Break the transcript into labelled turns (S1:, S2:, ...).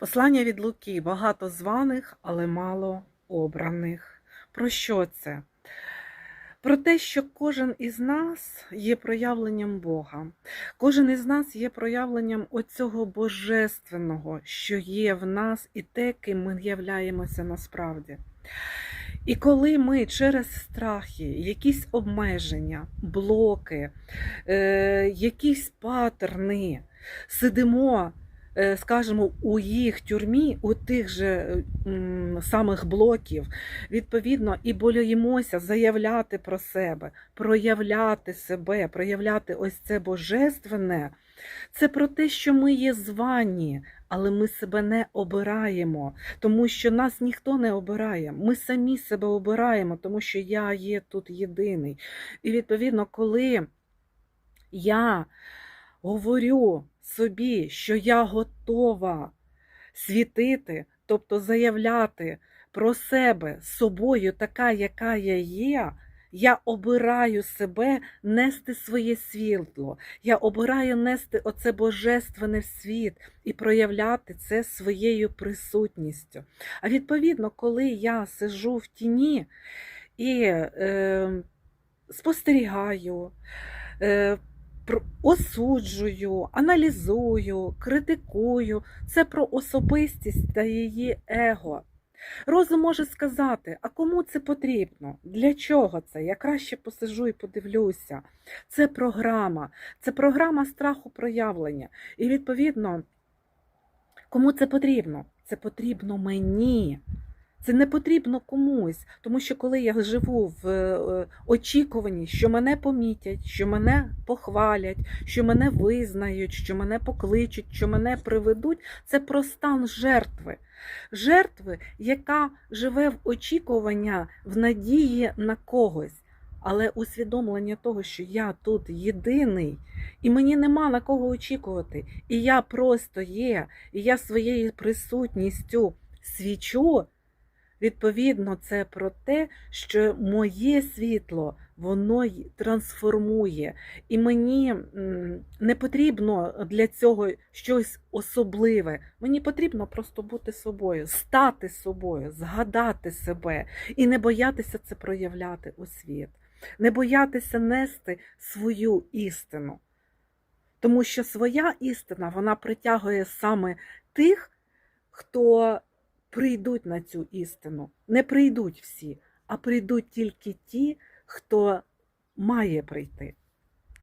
S1: Послання від Луки багато званих, але мало обраних. Про що це? Про те, що кожен із нас є проявленням Бога. Кожен із нас є проявленням оцього божественного, що є в нас, і те, ким ми являємося насправді. І коли ми через страхи, якісь обмеження, блоки, е, якісь патерни сидимо, скажімо, у їх тюрмі, у тих же е, самих блоків, відповідно, і боїмося заявляти про себе, проявляти себе, проявляти ось це божественне, це про те, що ми є звані, але ми себе не обираємо, тому що нас ніхто не обирає. Ми самі себе обираємо, тому що я є тут єдиний. І відповідно, коли я говорю собі, що я готова світити, тобто заявляти про себе собою, така, яка я є. Я обираю себе нести своє світло. Я обираю нести оце божественне в світ і проявляти це своєю присутністю. А відповідно, коли я сижу в тіні і е, спостерігаю, е, осуджую, аналізую, критикую, це про особистість та її его. Розум може сказати, а кому це потрібно? Для чого це? Я краще посижу і подивлюся. Це програма, це програма страху проявлення. І відповідно, кому це потрібно? Це потрібно мені. Це не потрібно комусь, тому що коли я живу в е, очікуванні, що мене помітять, що мене похвалять, що мене визнають, що мене покличуть, що мене приведуть, це про стан жертви. Жертви, яка живе в очікування, в надії на когось. Але усвідомлення того, що я тут єдиний, і мені нема на кого очікувати, і я просто є, і я своєю присутністю свічу. Відповідно, це про те, що моє світло воно трансформує, і мені не потрібно для цього щось особливе. Мені потрібно просто бути собою, стати собою, згадати себе і не боятися це проявляти у світ, не боятися нести свою істину. Тому що своя істина вона притягує саме тих, хто прийдуть на цю істину. Не прийдуть всі, а прийдуть тільки ті, хто має прийти.